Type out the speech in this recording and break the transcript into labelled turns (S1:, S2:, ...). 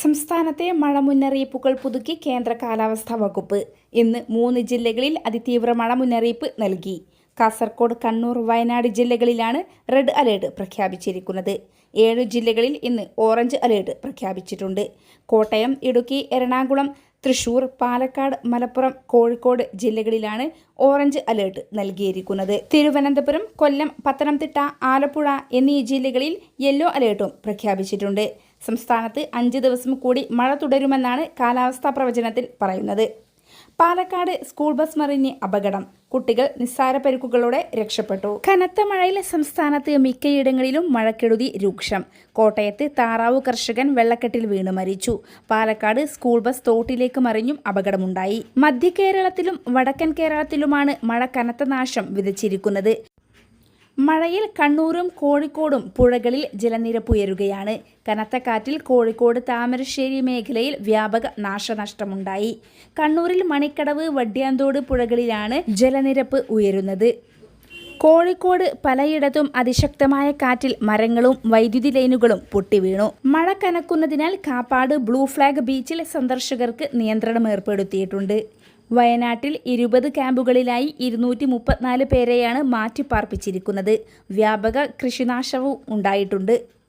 S1: സംസ്ഥാനത്തെ മഴ മുന്നറിയിപ്പുകൾ പുതുക്കി കേന്ദ്ര കാലാവസ്ഥാ വകുപ്പ്. ഇന്ന് മൂന്ന് ജില്ലകളിൽ അതിതീവ്ര മഴ മുന്നറിയിപ്പ് നൽകി. കാസർകോട് കണ്ണൂർ വയനാട് ജില്ലകളിലാണ് റെഡ് അലേർട്ട് പ്രഖ്യാപിച്ചിരിക്കുന്നത്. ഏഴ് ജില്ലകളിൽ ഇന്ന് ഓറഞ്ച് അലേർട്ട് പ്രഖ്യാപിച്ചിട്ടുണ്ട്. കോട്ടയം ഇടുക്കി എറണാകുളം തൃശൂർ പാലക്കാട് മലപ്പുറം കോഴിക്കോട് ജില്ലകളിലാണ് ഓറഞ്ച് അലേർട്ട് നൽകിയിരിക്കുന്നത്. തിരുവനന്തപുരം കൊല്ലം പത്തനംതിട്ട ആലപ്പുഴ എന്നീ ജില്ലകളിൽ യെല്ലോ അലേർട്ടും പ്രഖ്യാപിച്ചിട്ടുണ്ട്. സംസ്ഥാനത്ത് അഞ്ച് ദിവസം കൂടി മഴ തുടരുമെന്നാണ് കാലാവസ്ഥാ പ്രവചനത്തിൽ പറയുന്നത്. പാലക്കാട് സ്കൂൾ ബസ് മറിഞ്ഞ് അപകടം. കുട്ടികൾ നിസ്സാര പരിക്കുകളോടെ രക്ഷപ്പെട്ടു. കനത്ത മഴയിൽ സംസ്ഥാനത്ത് മിക്കയിടങ്ങളിലും മഴക്കെടുതി രൂക്ഷം. കോട്ടയത്ത് താറാവ് കർഷകൻ വെള്ളക്കെട്ടിൽ വീണു മരിച്ചു. പാലക്കാട് സ്കൂൾ ബസ് തോട്ടിലേക്ക് മറിഞ്ഞും അപകടമുണ്ടായി. മധ്യ കേരളത്തിലും വടക്കൻ കേരളത്തിലുമാണ് മഴ കനത്ത നാശം വിതച്ചിരിക്കുന്നത്. മഴയിൽ കണ്ണൂരും കോഴിക്കോടും പുഴകളിൽ ജലനിരപ്പ് ഉയരുകയാണ്. കനത്ത കാറ്റിൽ കോഴിക്കോട് താമരശ്ശേരി മേഖലയിൽ വ്യാപക നാശനഷ്ടമുണ്ടായി. കണ്ണൂരിൽ മണിക്കടവ് വഡ്യാന്തോട് പുഴകളിലാണ് ജലനിരപ്പ് ഉയരുന്നത്. കോഴിക്കോട് പലയിടത്തും അതിശക്തമായ കാറ്റിൽ മരങ്ങളും വൈദ്യുതി ലൈനുകളും പൊട്ടിവീണു. മഴ കനക്കുന്നതിനാൽ കാപ്പാട് ബ്ലൂ ഫ്ലാഗ് ബീച്ചിൽ സന്ദർശകർക്ക് നിയന്ത്രണം ഏർപ്പെടുത്തിയിട്ടുണ്ട് വയനാട്ടിൽ ഇരുപത് ക്യാമ്പുകളിലായി ഇരുന്നൂറ്റി മുപ്പത്തിനാല് പേരെയാണ് മാറ്റിപ്പാർപ്പിച്ചിരിക്കുന്നത്. വ്യാപക കൃഷിനാശവും ഉണ്ടായിട്ടുണ്ട്.